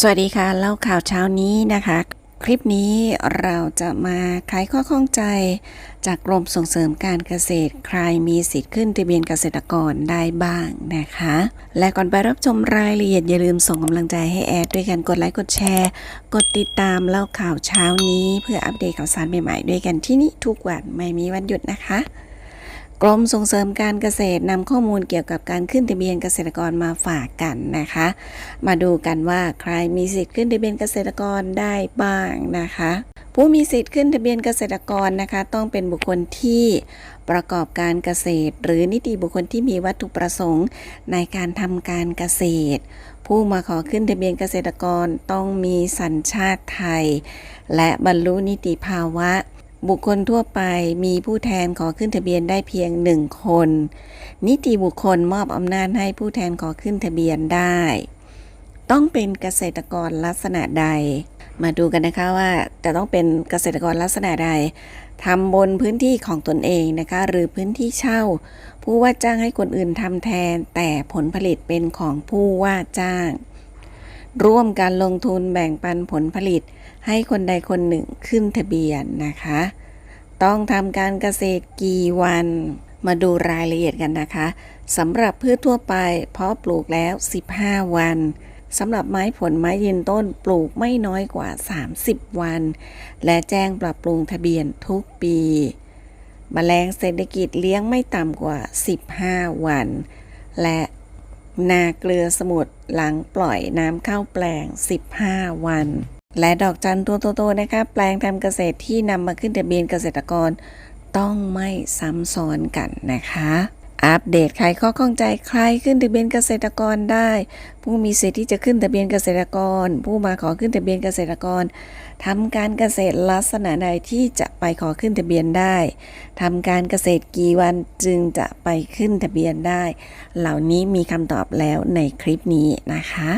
สวัสดีค่ะ เล่าข่าวเช้านี้นะคะ คลิปนี้เราจะมาไขข้อข้องใจ จากกรมส่งเสริมการเกษตร ใครมีสิทธิ์ขึ้นทะเบียนเกษตรกรได้บ้างนะคะ และก่อนไปรับชมรายละเอียดอย่าลืมส่งกำลังใจให้แอดด้วยกันกดไลค์กดแชร์ กดติดตามเล่าข่าวเช้านี้ เพื่ออัปเดตข่าวสารใหม่ๆด้วยกันที่นี่ทุกวันไม่มีวันหยุดนะคะ กรมส่งเสริมการเกษตรนำข้อมูลเกี่ยวกับการขึ้นทะเบียนเกษตรกรมาฝากกันนะคะ มาดูกันว่าใครมีสิทธิ์ขึ้นทะเบียนเกษตรกรได้บ้างนะคะ ผู้มีสิทธิ์ขึ้นทะเบียนเกษตรกรนะคะ ต้องเป็นบุคคลที่ประกอบการเกษตร หรือนิติบุคคลที่มีวัตถุประสงค์ในการทำการเกษตร ผู้มาขอขึ้นทะเบียนเกษตรกรต้องมีสัญชาติไทย และบรรลุนิติภาวะ บุคคลทั่วไปมีผู้แทนขอขึ้นทะเบียนได้เพียงหนึ่งคน นิติบุคคลมอบอำนาจให้ผู้แทนขอขึ้นทะเบียนได้ ต้องเป็นเกษตรกรลักษณะใด มาดูกันนะคะว่าจะต้องเป็นเกษตรกรลักษณะใดทำบนพื้นที่ของตนเองนะคะ หรือพื้นที่เช่า ผู้ว่าจ้างให้คนอื่นทำแทน แต่ผลผลิตเป็นของผู้ว่าจ้าง ร่วมการลงทุนแบ่งปันผลผลิต ให้คนใดคนหนึ่งขึ้นทะเบียนนะคะ ต้องทำการเกษตรกี่วัน มาดูรายละเอียดกันนะคะสำหรับพืชทั่วไป เพาะปลูกแล้ว 15 วันสำหรับไม้ผลไม้ยืนต้นปลูกไม่น้อยกว่า 30 วัน และแจ้งปรับปรุงทะเบียนทุกปีแมลงเศรษฐกิจเลี้ยงไม่ต่ำกว่า 15 วัน และ นาเกลือสมุทรหลังปล่อยน้ำเข้าแปลง 15 วัน และดอกจันตัวโตๆนะคะแปลงทำเกษตรที่นำมาขึ้นทะเบียนเกษตรกร ต้องไม่ซ้ำซ้อนกันนะคะ อัปเดตใครข้อข้องใจใครขึ้นทะเบียนเกษตรกรได้ ผู้มีสิทธิ์ที่จะขึ้นทะเบียนเกษตรกร ผู้มาขอขึ้นทะเบียนเกษตรกรทำการเกษตรลักษณะใดที่จะไปขอขึ้นทะเบียนได้ทำการเกษตรกี่วันจึงจะไปขึ้นทะเบียนได้ เหล่านี้มีคำตอบแล้วในคลิปนี้นะคะ